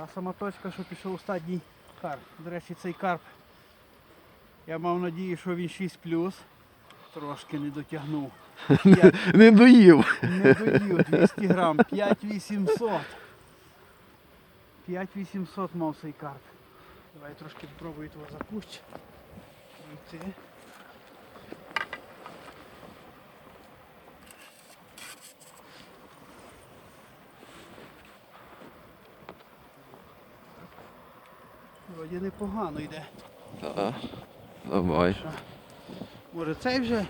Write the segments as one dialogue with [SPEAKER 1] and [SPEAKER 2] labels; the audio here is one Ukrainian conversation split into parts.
[SPEAKER 1] Та сама точка, що пішов останній карп. До речі, цей карп. Я мав надію, що він 6 Трошки не дотягнув. Я
[SPEAKER 2] Не доїв.
[SPEAKER 1] не доїв 200 грам, 5800. 5800 мав цей карп. Давай трошки спробую того за кущ. Вроді непогано йде.
[SPEAKER 2] Так. Давай.
[SPEAKER 1] Може цей вже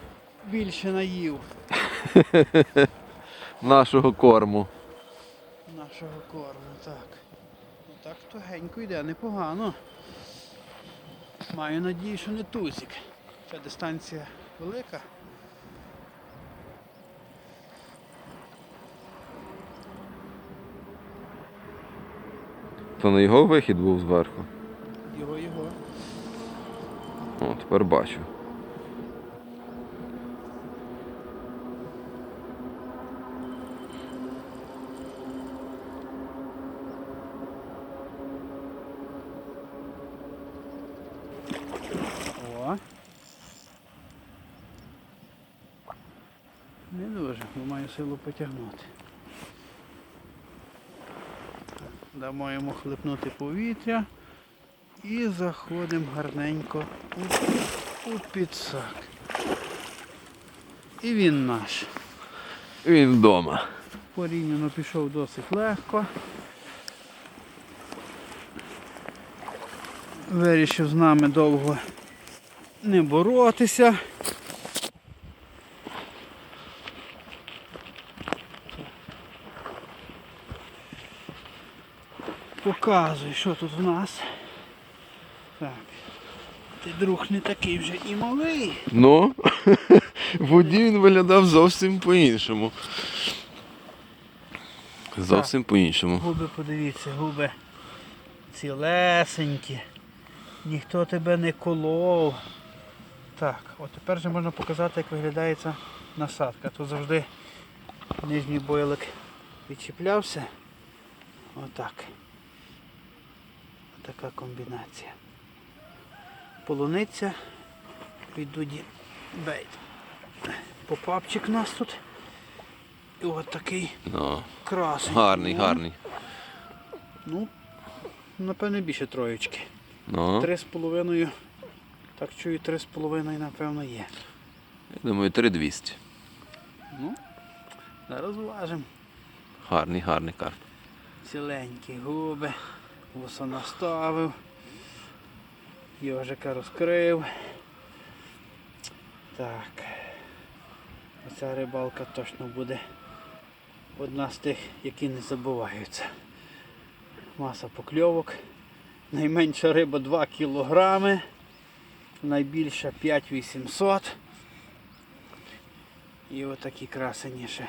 [SPEAKER 1] більше наїв
[SPEAKER 2] Нашого корму.
[SPEAKER 1] нашого корму. Так. Ну так тугенько йде, непогано. Маю надію, що не тузик. Ця дистанція велика.
[SPEAKER 2] То не його вихід був зверху.
[SPEAKER 1] Його його.
[SPEAKER 2] О, тепер бачу.
[SPEAKER 1] О. Не дуже, бо маю силу потягнути. Дамо йому хлипнути повітря і заходимо гарненько у, у підсак. І він наш.
[SPEAKER 2] Він вдома.
[SPEAKER 1] Порівняно пішов досить легко. Вирішив з нами довго не боротися. Показуй, що тут в нас. Друг не такий вже і малий.
[SPEAKER 2] Ну, в воді він виглядав зовсім по-іншому. Зовсім по-іншому.
[SPEAKER 1] Губи, подивіться, губи цілесенькі. Ніхто тебе не колов. Так, от тепер вже можна показати, як виглядає ця насадка. Тут завжди нижній бойлик відчіплявся. Отак. Така комбінація. Полуниця від Дуді Бейт. Попапчик у нас тут. І от такий
[SPEAKER 2] Ну,
[SPEAKER 1] красень.
[SPEAKER 2] гарний, гарний.
[SPEAKER 1] Ну, напевне, більше троєчки.
[SPEAKER 2] Ну,
[SPEAKER 1] Три з половиною. Так чую, три з половиною, напевно, є.
[SPEAKER 2] я думаю, 3200.
[SPEAKER 1] Ну, зараз важимо.
[SPEAKER 2] Гарний, гарний карп.
[SPEAKER 1] Ціленькі губи. Вуса наставив. Йожика розкрив. Так. Оця рибалка точно буде одна з тих, які не забуваються. Маса покльовок. Найменша риба 2 кілограми. Найбільша 5800. І отакі красені ще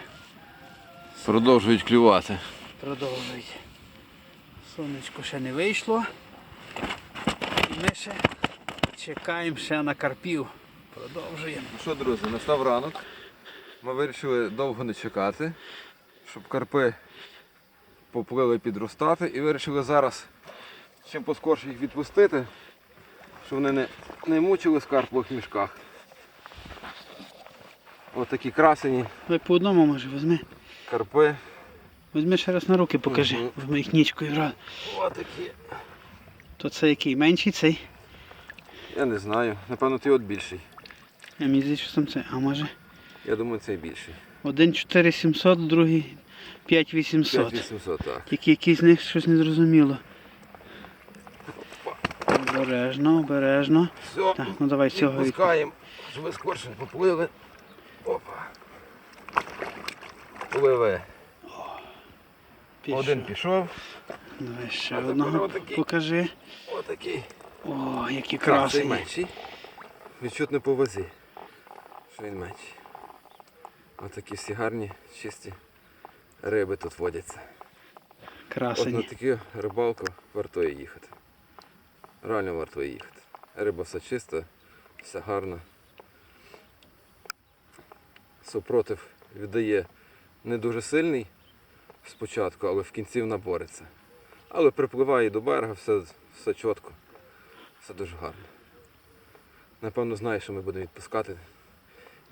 [SPEAKER 2] Продовжують клювати.
[SPEAKER 1] продовжують. Сонечко ще не вийшло. Ми ще чекаємо ще на карпів. Продовжуємо.
[SPEAKER 2] Ну що, друзі, настав ранок. Ми вирішили довго не чекати, щоб карпи поплили підростати і вирішили зараз чим поскорше їх відпустити, щоб вони не, не мучили в карпових мішках. Ось такі красені
[SPEAKER 1] Ви по одному може візьми.
[SPEAKER 2] карпи.
[SPEAKER 1] Візьми ще раз на руки покажи.
[SPEAKER 2] Мгм.
[SPEAKER 1] В моїх нічкою.
[SPEAKER 2] Ось такі.
[SPEAKER 1] То це який? Менший цей?
[SPEAKER 2] Я не знаю. Напевно, ти от більший.
[SPEAKER 1] А мені здається, що там це. А може?
[SPEAKER 2] Я думаю, цей більший.
[SPEAKER 1] Один 4700, другий 5800.
[SPEAKER 2] 5800, так.
[SPEAKER 1] Тільки якийсь з них щось не зрозуміло. Обережно, обережно.
[SPEAKER 2] Все,
[SPEAKER 1] Так, ну давай цього. від-
[SPEAKER 2] відпускаємо, щоб ви скорше поплили. Опа. Пливе.
[SPEAKER 1] Пішов.
[SPEAKER 2] Один пішов.
[SPEAKER 1] Давай ще
[SPEAKER 2] А
[SPEAKER 1] одного
[SPEAKER 2] отакий.
[SPEAKER 1] покажи.
[SPEAKER 2] Отакий.
[SPEAKER 1] О, які красені.
[SPEAKER 2] менший. Відчутно по вазі. Що він менший. Отакі всі гарні, чисті риби тут водяться. От на
[SPEAKER 1] Красені.
[SPEAKER 2] таку рибалку вартує їхати. Реально вартує їхати. Риба все чиста, все гарно. Супротив віддає не дуже сильний спочатку, але в кінці вона бореться. Але припливає до берега, все, все чітко, все дуже гарно. Напевно, знає, що ми будемо відпускати.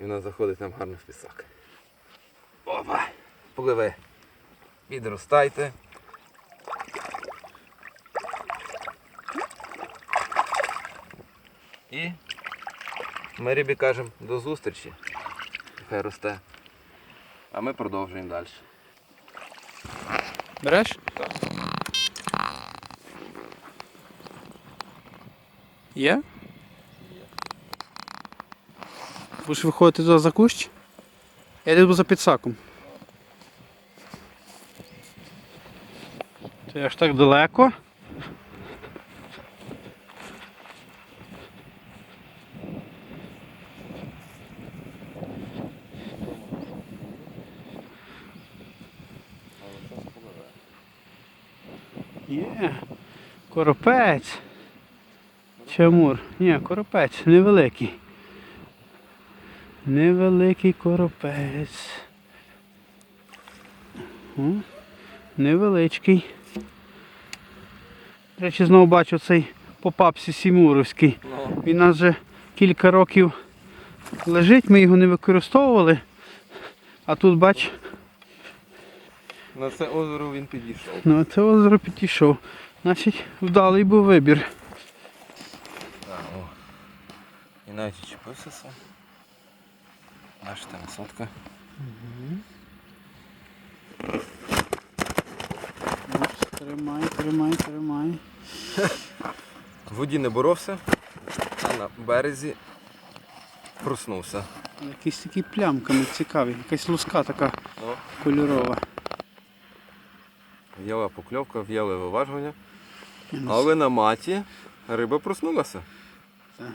[SPEAKER 2] І вона заходить нам гарно в пісок. Опа! Пливе. Підростайте. І ми рибі кажемо до зустрічі. Хай росте. А ми продовжуємо далі.
[SPEAKER 1] Береш?
[SPEAKER 2] Так.
[SPEAKER 1] Є? Будеш виходити туди за кущ? Я йду за підсаком. Ти аж так далеко. Є. Коропець. Чамур. Ні, коропець, невеликий. Невеликий коропець. О, невеличкий. До речі, знову бачу цей попапсі Сімуровський.
[SPEAKER 2] Ну,
[SPEAKER 1] Він у нас вже кілька років лежить, ми його не використовували. А тут бач,
[SPEAKER 2] на це озеро він підійшов.
[SPEAKER 1] ну це озеро підійшов. Значить, вдалий був вибір.
[SPEAKER 2] Так, о. І навіть чіпився. Наша там сотка.
[SPEAKER 1] Ось, Тримай, тримай, тримай.
[SPEAKER 2] В воді не боровся, а на березі проснувся.
[SPEAKER 1] Якісь такі плямками цікаві, якась луска така
[SPEAKER 2] Ну,
[SPEAKER 1] кольорова.
[SPEAKER 2] в'яла покльовка, в'яле виважування. Але на маті риба проснулася.
[SPEAKER 1] Так.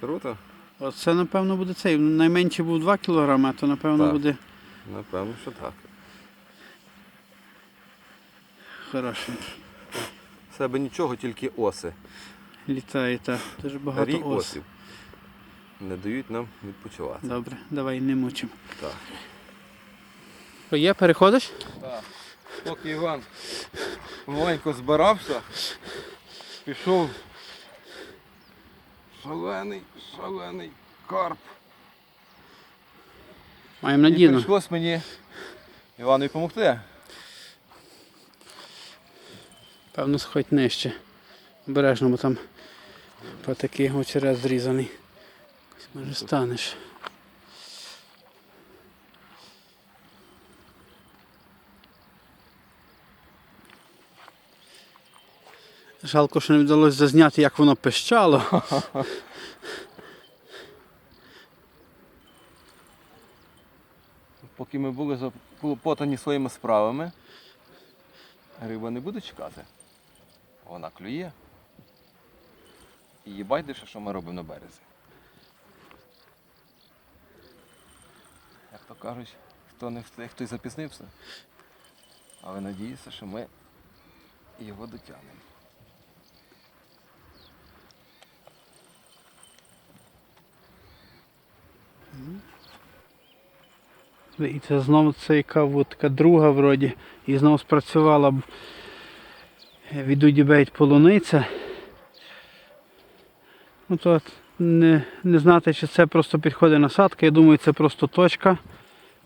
[SPEAKER 2] Круто.
[SPEAKER 1] Оце напевно буде цей. Найменше був 2 кг, а то напевно
[SPEAKER 2] Так.
[SPEAKER 1] буде
[SPEAKER 2] Напевно, що так.
[SPEAKER 1] хороший.
[SPEAKER 2] В себе нічого, тільки оси.
[SPEAKER 1] Літає та дуже багато
[SPEAKER 2] Рій
[SPEAKER 1] ос.
[SPEAKER 2] осів. Не дають нам відпочивати.
[SPEAKER 1] Добре, давай не мучимо.
[SPEAKER 2] Так.
[SPEAKER 1] Є, переходиш?
[SPEAKER 2] Так. Поки Іван маленько збирався, пішов шалений, шалений карп.
[SPEAKER 1] Маємо надію.
[SPEAKER 2] прийшлось мені Івану допомогти.
[SPEAKER 1] Певно, сходь нижче. Обережно, бо там по такий очерет зрізаний. Може станеш. Жалко, що не вдалося зазняти, як воно пищало.
[SPEAKER 2] Поки ми були заплутані своїми справами, риба не буде чекати. Вона клює. І їй байдуже, що ми робимо на березі. Як то кажуть, хто не встиг, той запізнився. Але надіюся, що ми його дотягнемо.
[SPEAKER 1] І це знову це яка от, така друга вроді. І знову спрацювала від Удібейт полуниця. Ну то не, не знати, чи це просто підходить насадка. Я думаю, це просто точка.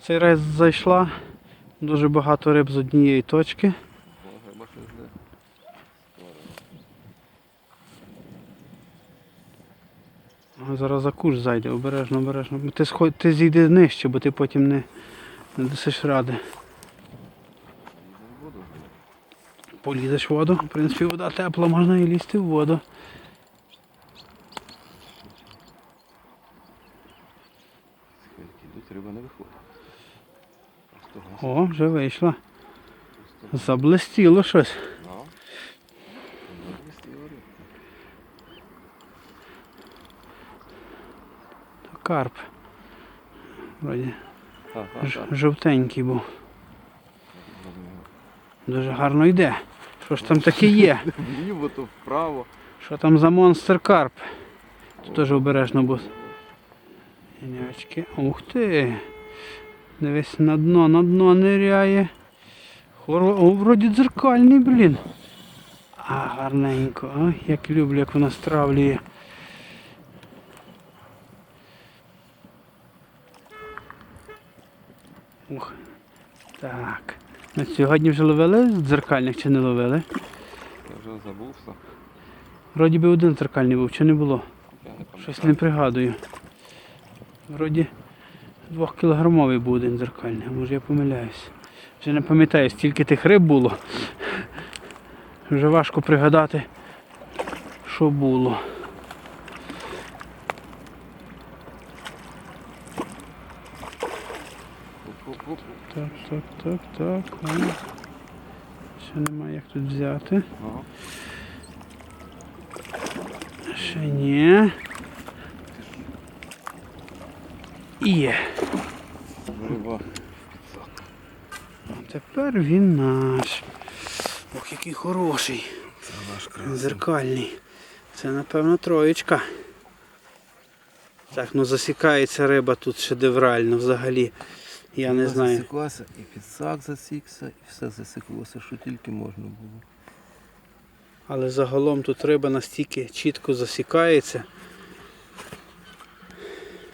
[SPEAKER 1] Цей раз зайшла. Дуже багато риб з однієї точки. А Зараз за куш зайде, обережно, обережно. Ти, сход, ти зійди нижче, бо ти потім не, не досиш ради. Полізеш в воду. В принципі, вода тепла, можна і лізти в воду.
[SPEAKER 2] Риба не виходить.
[SPEAKER 1] О, вже вийшла. Заблистіло щось.
[SPEAKER 2] Ну. Ну,
[SPEAKER 1] Карп. Вроді жовтенький був. Дуже гарно йде. Що ж там таке є?
[SPEAKER 2] Вліво, то вправо.
[SPEAKER 1] Що там за монстр карп? Тут теж обережно буде. Ух ти. Дивись на дно, на дно ниряє. Хоро... О, вроді дзеркальний, блін. А, гарненько. Ой, як люблю, як вона стравлює. Ух. Так. На сьогодні вже ловили дзеркальних чи не ловили?
[SPEAKER 2] Я вже забувся.
[SPEAKER 1] Вроді би один дзеркальний був, чи не було?
[SPEAKER 2] Я не.
[SPEAKER 1] Щось не пригадую. Вроді двохкілограмовий був один дзеркальний, а може я помиляюсь. Вже не пам'ятаю, стільки тих риб було. Вже важко пригадати, що було.
[SPEAKER 2] Оп-оп-оп.
[SPEAKER 1] Так, так, так, а. Ще немає як тут взяти.
[SPEAKER 2] Ага.
[SPEAKER 1] Ще ні. Є. А Тепер він наш. Ох, який хороший.
[SPEAKER 2] Це наш.
[SPEAKER 1] Зеркальний. Це напевно троєчка. Так, ну засікається риба тут шедеврально взагалі. Я не знаю.
[SPEAKER 3] Засіклася, і підсак засікся, і все засіклося, що тільки можна було.
[SPEAKER 1] Але загалом тут риба настільки чітко засікається.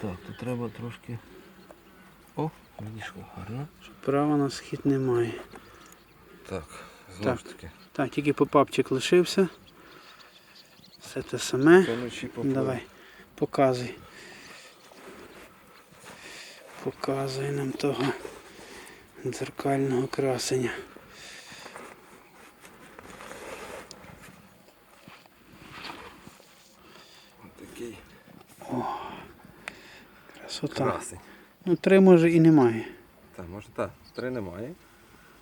[SPEAKER 3] Так, тут треба трошки. О, відійшло гарно.
[SPEAKER 1] що Права на схід немає.
[SPEAKER 2] Так, знову
[SPEAKER 1] Так.
[SPEAKER 2] ж таки.
[SPEAKER 1] Так, тільки попапчик лишився. Все те саме. Давай, показуй. Показуй нам того дзеркального красення.
[SPEAKER 2] Такий
[SPEAKER 1] Красота.
[SPEAKER 2] красень.
[SPEAKER 1] Ну, три може і немає.
[SPEAKER 2] Так, може так. Три немає.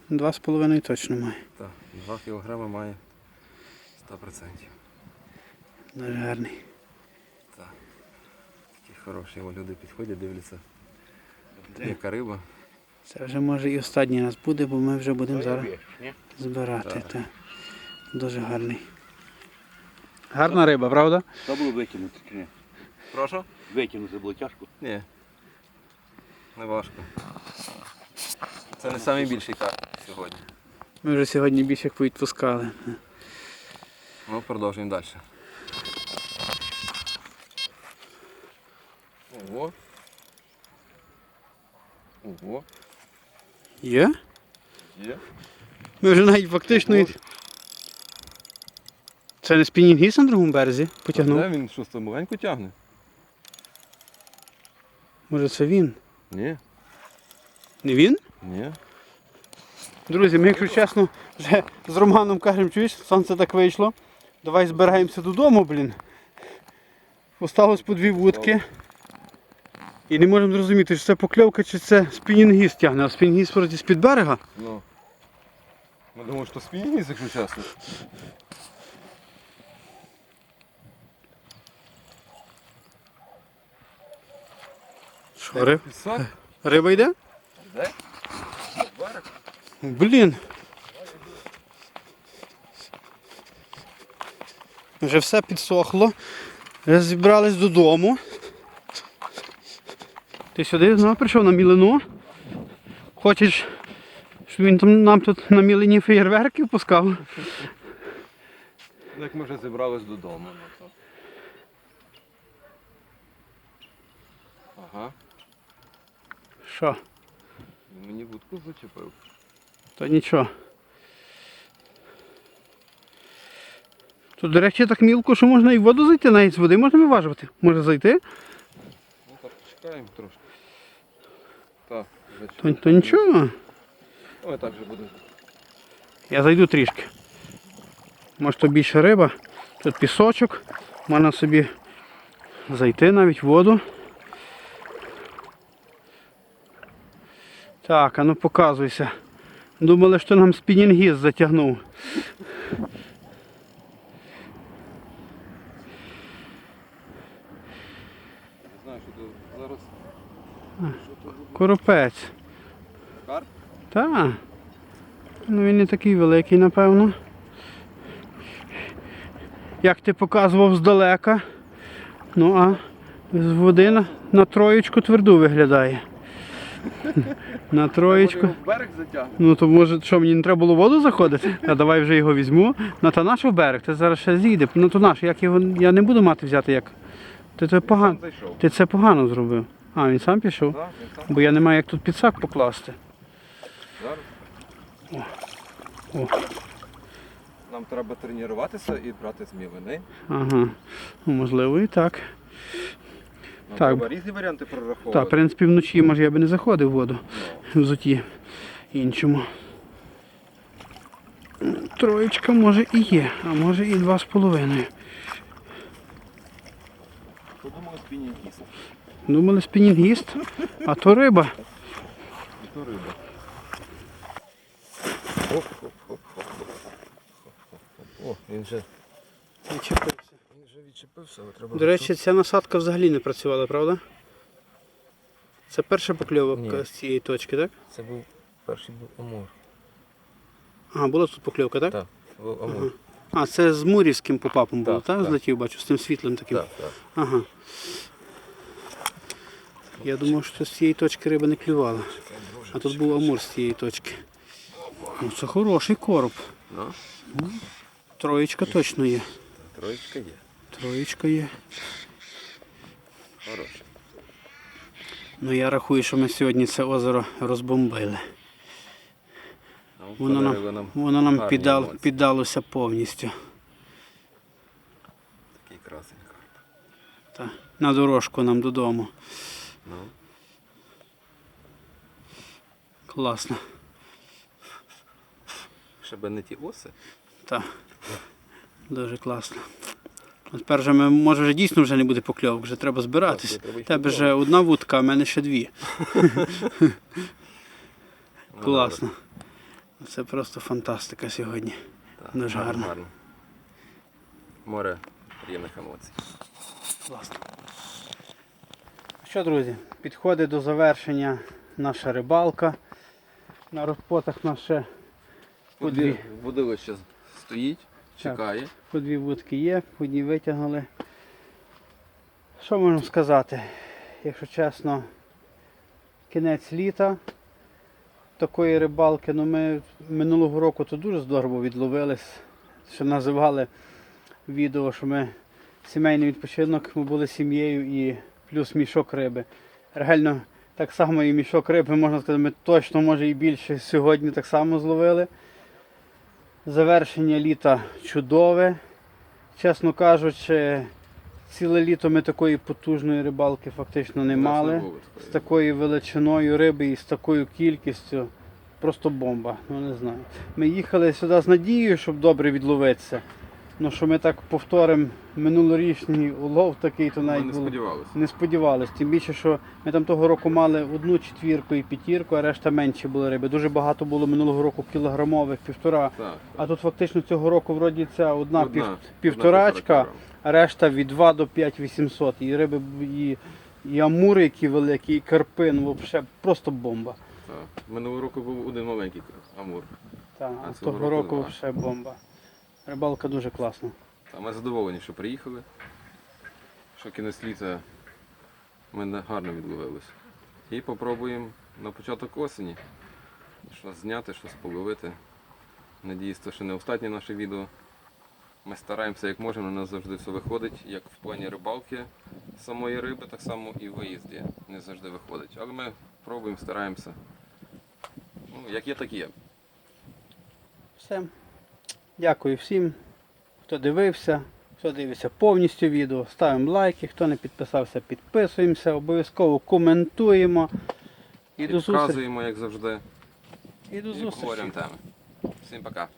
[SPEAKER 1] Два з половиною точно має.
[SPEAKER 2] Так, 2 кілограми має 100%.
[SPEAKER 1] Дуже гарний.
[SPEAKER 2] Так. Такий хороший. Його люди підходять, дивляться. Яка риба.
[SPEAKER 1] Це вже може і останній раз буде, бо ми вже будемо зараз збирати.
[SPEAKER 2] Так.
[SPEAKER 1] Та. Дуже гарний. Гарна риба, правда?
[SPEAKER 4] Та було викинути чи ні?
[SPEAKER 2] Прошу?
[SPEAKER 4] Викинути було тяжко.
[SPEAKER 2] Ні. Не важко. Це не найбільший карп сьогодні.
[SPEAKER 1] Ми вже сьогодні більше як повідпускали.
[SPEAKER 2] Ну, продовжуємо далі. Ого. Ого.
[SPEAKER 1] Є?
[SPEAKER 2] Є.
[SPEAKER 1] Ми вже навіть фактично. і- Це не спінінгіс на другому березі потягнув?
[SPEAKER 2] Де він щось там маленько тягне?
[SPEAKER 1] Може це він?
[SPEAKER 2] Ні.
[SPEAKER 1] Не він?
[SPEAKER 2] Ні.
[SPEAKER 1] Друзі, ми, якщо чесно, вже з Романом кажемо, чуєш, сонце так вийшло. Давай збираємося додому, блін. Осталось по дві вудки. І не можемо зрозуміти, чи це покльовка, чи це спінінгіст тягне. А спінінгіст вроді з-під берега.
[SPEAKER 2] Ну. Ми думали, що спінніс, якщо чесно.
[SPEAKER 1] Що, риб? Риба йде?
[SPEAKER 2] Де?
[SPEAKER 1] Блін. Вже все підсохло. Зібрались додому. Ти сюди знову прийшов на мілину. Хочеш, щоб він там нам тут на мілині феєрверки пускав?
[SPEAKER 2] Як ми вже зібрались додому. ну. Ага.
[SPEAKER 1] Що?
[SPEAKER 2] Він Мені вудку зачепив.
[SPEAKER 1] То нічого. Тут, до речі, так мілко, що можна і в воду зайти, навіть з води можна виважувати. Може зайти?
[SPEAKER 2] Ну так, чекаємо трошки. Так,
[SPEAKER 1] То, то нічого.
[SPEAKER 2] Ой, так вже буде.
[SPEAKER 1] Я зайду трішки. Може то більше риба. Тут пісочок. Можна собі зайти навіть в воду. Так, а ну показуйся. Думали, що нам спінінгіст затягнув.
[SPEAKER 2] Не знаю, що тут зараз.
[SPEAKER 1] Коропець.
[SPEAKER 2] Карп?
[SPEAKER 1] Так. Ну він не такий великий, напевно. Як ти показував здалека. Ну а з води на, на троєчку тверду виглядає. На троєчку.
[SPEAKER 2] Берег.
[SPEAKER 1] Ну то може, що мені не треба було в воду заходити? А давай вже його візьму. Ну та наш берег, ти зараз ще зійде. Ну то наш, як його я не буду мати взяти як. Ти це погано. Ти це погано зробив. А, він сам пішов.
[SPEAKER 2] Так, він сам.
[SPEAKER 1] Бо я не маю як тут підсак покласти.
[SPEAKER 2] Зараз.
[SPEAKER 1] О.
[SPEAKER 2] Нам треба тренуватися і брати змілини.
[SPEAKER 1] Ага. Ну, можливо, і так.
[SPEAKER 2] Нам
[SPEAKER 1] Так.
[SPEAKER 2] треба різні варіанти прораховувати.
[SPEAKER 1] Так, в принципі, вночі може я би не заходив в воду.
[SPEAKER 2] Ну,
[SPEAKER 1] В зуті іншому. Троєчка може і є, а може і два з половиною. Думали спінінгіст, а то риба.
[SPEAKER 2] І то риба. О, він вже, він вже відчепився, але треба.
[SPEAKER 1] До речі, ця насадка взагалі не працювала, правда? Це перша покльовка
[SPEAKER 3] Ні.
[SPEAKER 1] з цієї точки, так?
[SPEAKER 3] Це був перший був амур.
[SPEAKER 1] Ага, була тут покльовка, так?
[SPEAKER 3] Так, був амур.
[SPEAKER 1] А, це з Мурівським попапом було,
[SPEAKER 3] Так,
[SPEAKER 1] так?
[SPEAKER 3] так.
[SPEAKER 1] Злетів, бачу, з тим світлим таким.
[SPEAKER 3] Так, так.
[SPEAKER 1] Ага. Я думав, що з цієї точки риба не клювала. А тут був амур з цієї точки. Ну, це хороший короб.
[SPEAKER 2] Ну,
[SPEAKER 1] Троєчка точно є.
[SPEAKER 2] троєчка є.
[SPEAKER 1] Троєчка є.
[SPEAKER 2] Хороша.
[SPEAKER 1] Ну я рахую, що ми сьогодні це озеро розбомбили. Воно нам, воно нам піддал, піддалося повністю.
[SPEAKER 2] Такий красень карп.
[SPEAKER 1] На дорожку нам додому.
[SPEAKER 2] Ну.
[SPEAKER 1] Класно.
[SPEAKER 2] Ще би не ті оси.
[SPEAKER 1] Так. Дуже класно. Тепер вже ми, може вже дійсно вже не буде покльовок, вже треба збиратись. У тебе вже одна вудка, а в мене ще дві. Класно. Це просто фантастика сьогодні. Дуже гарно.
[SPEAKER 2] Море приємних емоцій.
[SPEAKER 1] Класно. Що, друзі, підходить до завершення наша рибалка. На розпотах ще по дві,
[SPEAKER 2] Водилище стоїть, чекає.
[SPEAKER 1] по дві вудки є, по одній витягнули. Що можемо сказати? Якщо чесно, кінець літа такої рибалки, ну ми минулого року то дуже здорово відловились. Що називали відео, що ми сімейний відпочинок, ми були сім'єю і плюс мішок риби. Реально, так само і мішок риби, можна сказати, ми точно, може і більше сьогодні так само зловили. Завершення літа чудове. Чесно кажучи, ціле літо ми такої потужної рибалки фактично не мали. З такою величиною риби і з такою кількістю. Просто бомба. Ну не знаю. Ми їхали сюди з надією, щоб добре відловитися. Ну що ми так повторимо минулорічний улов такий, то
[SPEAKER 2] Ми
[SPEAKER 1] навіть
[SPEAKER 2] не
[SPEAKER 1] було.
[SPEAKER 2] сподівалися.
[SPEAKER 1] Не сподівались. Тим більше, що ми там того року мали одну четвірку і п'ятірку, а решта менші були риби. Дуже багато було минулого року кілограмових, півтора.
[SPEAKER 2] Так,
[SPEAKER 1] А тут фактично цього року вроді ця одна,
[SPEAKER 2] Одна-
[SPEAKER 1] пів, півторачка,
[SPEAKER 2] півтора
[SPEAKER 1] а решта від 2 до 5 800. І риби, і, і амури, які великі, і карпи, ну взагалі просто бомба.
[SPEAKER 2] так. Минулого року був один маленький амур.
[SPEAKER 1] Та,
[SPEAKER 2] А
[SPEAKER 1] а
[SPEAKER 2] цього
[SPEAKER 1] того
[SPEAKER 2] року
[SPEAKER 1] взагалі бомба. Рибалка дуже класна.
[SPEAKER 2] Та ми задоволені, що приїхали. Що кінець літа ми гарно відловилися. І попробуємо на початок осені щось зняти, щось половити. Надіюсь, це ще не останнє наше відео. Ми стараємося як можемо, у нас завжди все виходить, як в плані рибалки самої риби, так само і в виїзді не завжди виходить. Але ми пробуємо, стараємося. Ну, як є, так є.
[SPEAKER 1] Все. Дякую всім, хто дивився, хто дивиться повністю відео. Ставимо лайки, хто не підписався, підписуємося, обов'язково коментуємо. І до зустрічі.
[SPEAKER 2] Підказуємо, як завжди,
[SPEAKER 1] І до зустрічі.
[SPEAKER 2] Всім пока.